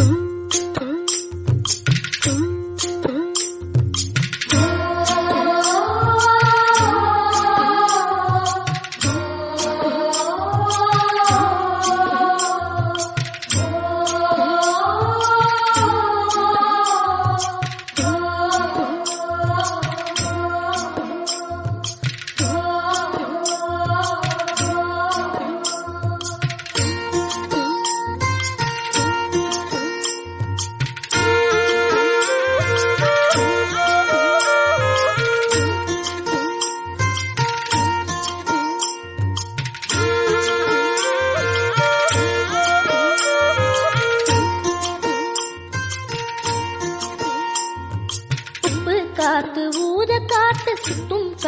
உப்பு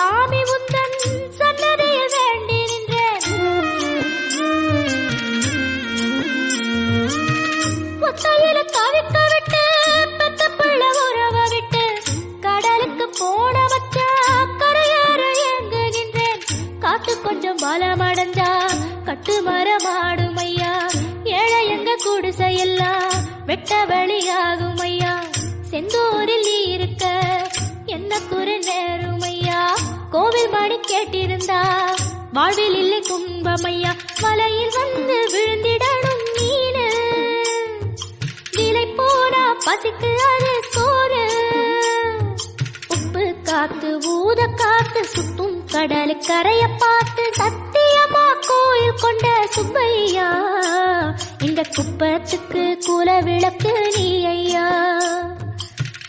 சாமி உந்தன் சன்னதியில் வேண்டி நின்றேன். ஒத்தையில தவிக்க விட்டு பெத்த பிள்ளை உறவ விட்டு கடலுக்கு போட வச்ச கரையேற ஏங்குகின்றேன். காத்து கொஞ்சம் பலமடைஞ்சா கட்டு மரமாடும் ஐயா. ஏழை எங்க குடிசையெல்லாம் வெட்ட வெளியாகும் ஐயா. செந்தூரில் நீ கேட்டிருந்தா வாழ்வில் இல்லை துன்பம் மலையில் வந்து விழுந்திடணும் மீன் விலை போனா பசிக்கு அது சோறு. உப்பு காத்து ஊத காத்து சுத்தும் கடல் கரைய பார்த்து சத்தியமா கோயில் கொண்ட சுப்பையா. இந்த குப்பத்துக்கு குல விளக்கு நீ ஐயா.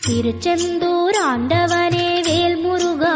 திருச்செந்தூர் ஆண்டவனே வேல் முருகா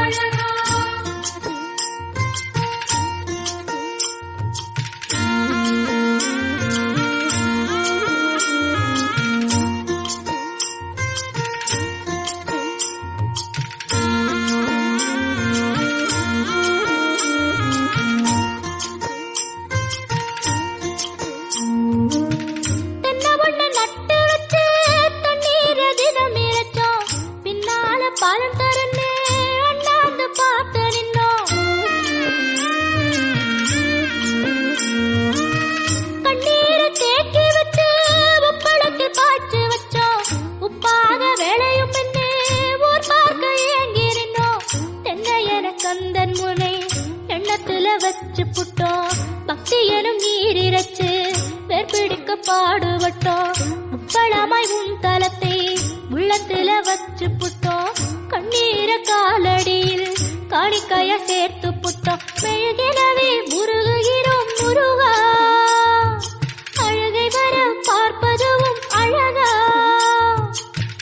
வச்சு புட்டோம். பக்தி எனும் நீரிரச்சு வேர்பிடிக்க பாடுபட்டோம். முப்பளமாய் உன் தலத்தை உள்ளத்துல வச்சு புட்டோம். கண்ணீர காலடியில் காணிக்கைய சேர்த்து புட்டோம். மெழுகினவே முருகுகிறோம் முருகா. அழுகை வர பார்ப்பதுவும் அழகா.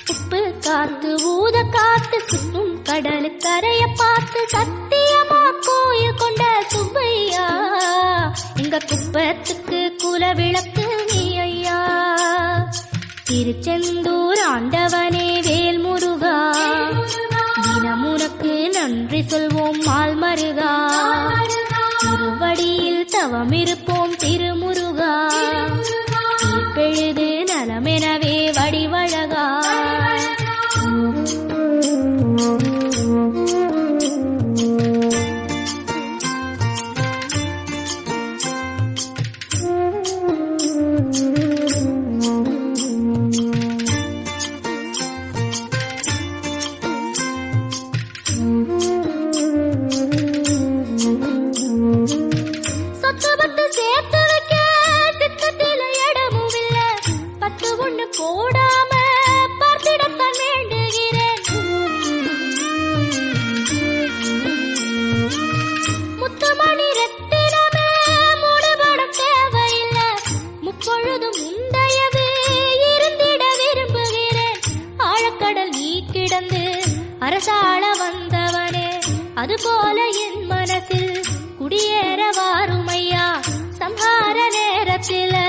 உப்பு காத்து ஊத காத்து சுத்தும் கடலுக்கரைய பார்த்து சத்தியமா கோயில் கொண்ட இங்க குப்பத்துக்கு குல விளக்கு நீ ஐயா. திருச்செந்தூர் ஆண்டவனே வேல் முருகா தினமுனக்கு நன்றி சொல்வோம் கட்டு ஒண்ணு போடாம பார்த்திடத்தான் வேண்டுகிறேன். முத்துமணி ரத்தினமே முடுபடம் தேவையில்லை. முப்பொழுதும் முந்தையவே இருந்திட விரும்புகிறேன். ஆழக்கடல் நீ கிடந்து அரசாள வந்தவனே அதுபோல என் மனத்தில் குடியேற வாருமையா? சம்ஹார நேரத்தில்